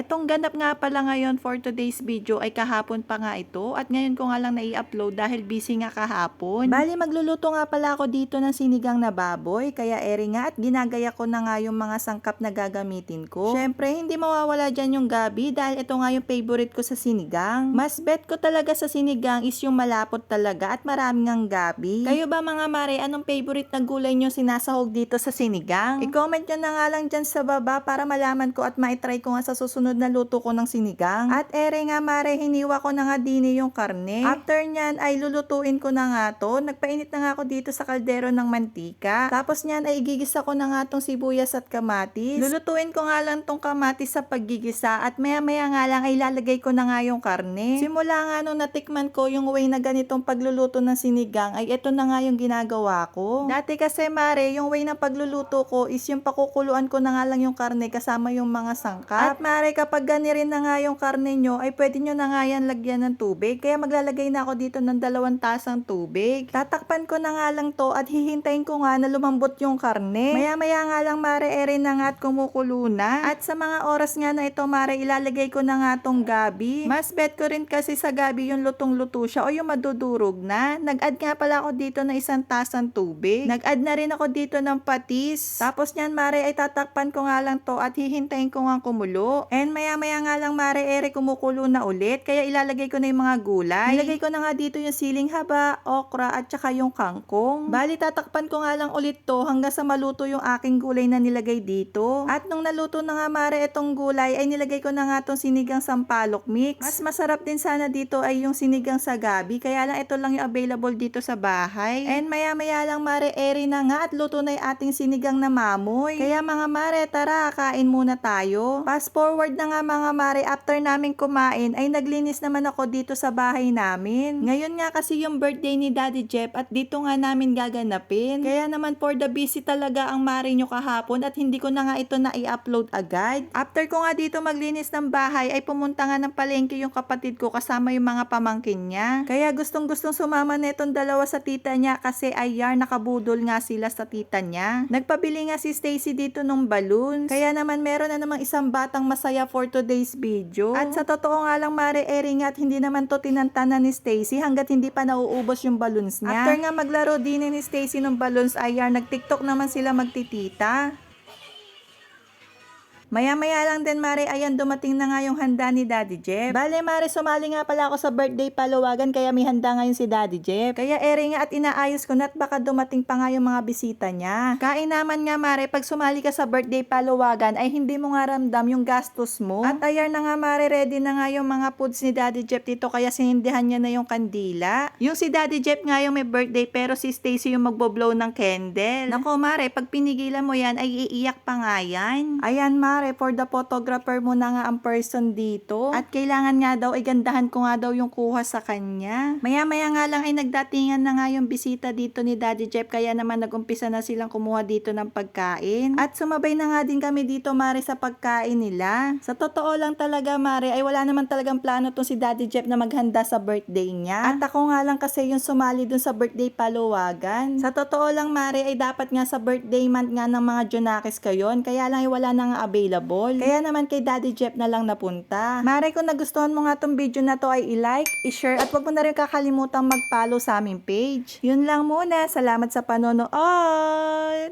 Etong ganap nga pala ngayon for today's video ay kahapon pa nga ito at ngayon ko nga lang nai-upload dahil busy nga kahapon. Bali magluluto nga pala ako dito ng sinigang na baboy kaya eri nga at ginagaya ko na nga yung mga sangkap na gagamitin ko. Syempre hindi mawawala dyan yung gabi dahil ito nga yung favorite ko sa sinigang. Mas bet ko talaga sa sinigang is yung malapot talaga at maraming ang gabi. Kayo ba mga mare, anong favorite na gulay nyo sinasahog dito sa sinigang? I-comment nyo na nga lang dyan sa baba para malaman ko at maitry ko nga sa susunod na luto ko ng sinigang. At ere nga mare, hiniwa ko na nga dini yung karne. After nyan ay lulutuin ko na nga to. Nagpainit na nga ako dito sa kaldero ng mantika. Tapos nyan ay igigisa ko na nga tong sibuyas at kamatis. Lulutuin ko nga lang tong kamatis sa paggigisa at maya maya nga lang ay lalagay ko na nga yung karne. Simula nga nung natikman ko yung way na ganitong pagluluto ng sinigang ay ito na nga yung ginagawa ko. Dati kasi mare, yung way ng pagluluto ko is yung pakukuluan ko na nga lang yung karne kasama yung mga sangkap. At mare, kapag gani rin na nga yung karne nyo, ay pwede nyo na nga yan lagyan ng tubig. Kaya maglalagay na ako dito ng dalawang tasang tubig. Tatakpan ko na nga lang to at hihintayin ko nga na lumambot yung karne. Maya maya nga lang mare, ere na nga at kumukulo na. At sa mga oras nga na ito mare, ilalagay ko na nga tong gabi. Mas bet ko rin kasi sa gabi yung lutong-luto siya o yung madudurog na. Nag-add nga pala ako dito ng isang tasang tubig. Nag-add na rin ako dito ng patis. Tapos niyan mare ay tatakpan ko nga lang to at hihintayin ko nga kumulo. And maya maya nga lang mare ere kumukulo na ulit. Kaya ilalagay ko na yung mga gulay. Ilagay ko na nga dito yung siling haba, okra at saka yung kangkong. Bali tatakpan ko nga lang ulit to hanggang sa maluto yung aking gulay na nilagay dito. At nung naluto na nga mare itong gulay ay nilagay ko na nga tong sinigang sampalok mix. Mas masarap din sana dito ay yung sinigang sa gabi. Kaya lang ito lang yung available dito sa bahay. And maya maya lang mare eri na nga at luto na yung ating sinigang na mamoy. Kaya mga mare tara kain muna tayo. Fast forward na nga mga mare after namin kumain ay naglinis naman ako dito sa bahay namin. Ngayon nga kasi yung birthday ni Daddy Jeff at dito nga namin gaganapin. Kaya naman for the busy talaga ang mare nyo kahapon at hindi ko na nga ito na i-upload agad. After ko nga dito maglinis ng bahay ay pumunta nga ng palengke yung kapatid ko kasama yung mga pamangkin niya. Kaya gustong gustong sumama netong dalawa sa tita niya kasi ayar nakabudol nga sila sa tita niya. Nagpabili nga si Stacy dito ng balloons. Kaya naman meron na namang isang batang masaya for today's video. At sa totoo nga lang Mare Ering at hindi naman to tinantanan ni Stacy hanggat hindi pa nauubos yung balloons niya. After nga maglaro din ni Stacy ng balloons ayar nag-tiktok naman sila magtitita. Maya-maya lang din, Mare, ayan, dumating na nga yung handa ni Daddy Jeff. Bale, Mare, sumali nga pala ako sa birthday paluwagan, kaya may handa ngayon si Daddy Jeff. Kaya ere nga at inaayos ko na at baka dumating pa nga yung mga bisita niya. Kain naman nga, Mare, pag sumali ka sa birthday paluwagan, ay hindi mo nga ramdam yung gastos mo. At ayan na nga, Mare, ready na nga yung mga foods ni Daddy Jeff dito, kaya sinindihan niya na yung kandila. Yung si Daddy Jeff nga yung may birthday, pero si Stacy yung magboblow ng candle. Nako, Mare, pag pinigilan mo yan, ay iiyak pa nga yan. Ayan, Mare, for the photographer mo na nga ang person dito. At kailangan nga daw, ay gandahan ko nga daw yung kuha sa kanya. Maya-maya nga lang ay nagdatingan na nga yung bisita dito ni Daddy Jeff, kaya naman nagumpisa na silang kumuha dito ng pagkain. At sumabay na nga din kami dito, Mare, sa pagkain nila. Sa totoo lang talaga, Mare, ay wala naman talagang plano tong si Daddy Jeff na maghanda sa birthday niya. At ako nga lang kasi yung sumali dun sa birthday paluwagan. Sa totoo lang, Mare, ay dapat nga sa birthday month nga ng mga Junakis kayon, kaya lang ay wala na nga available. Kaya naman kay Daddy Jeff na lang napunta. Mare, kung nagustuhan mo nga tong video na to ay i-like, i-share, at wag mo na rin kakalimutang mag-follow sa aming page. Yun lang muna. Salamat sa panonood.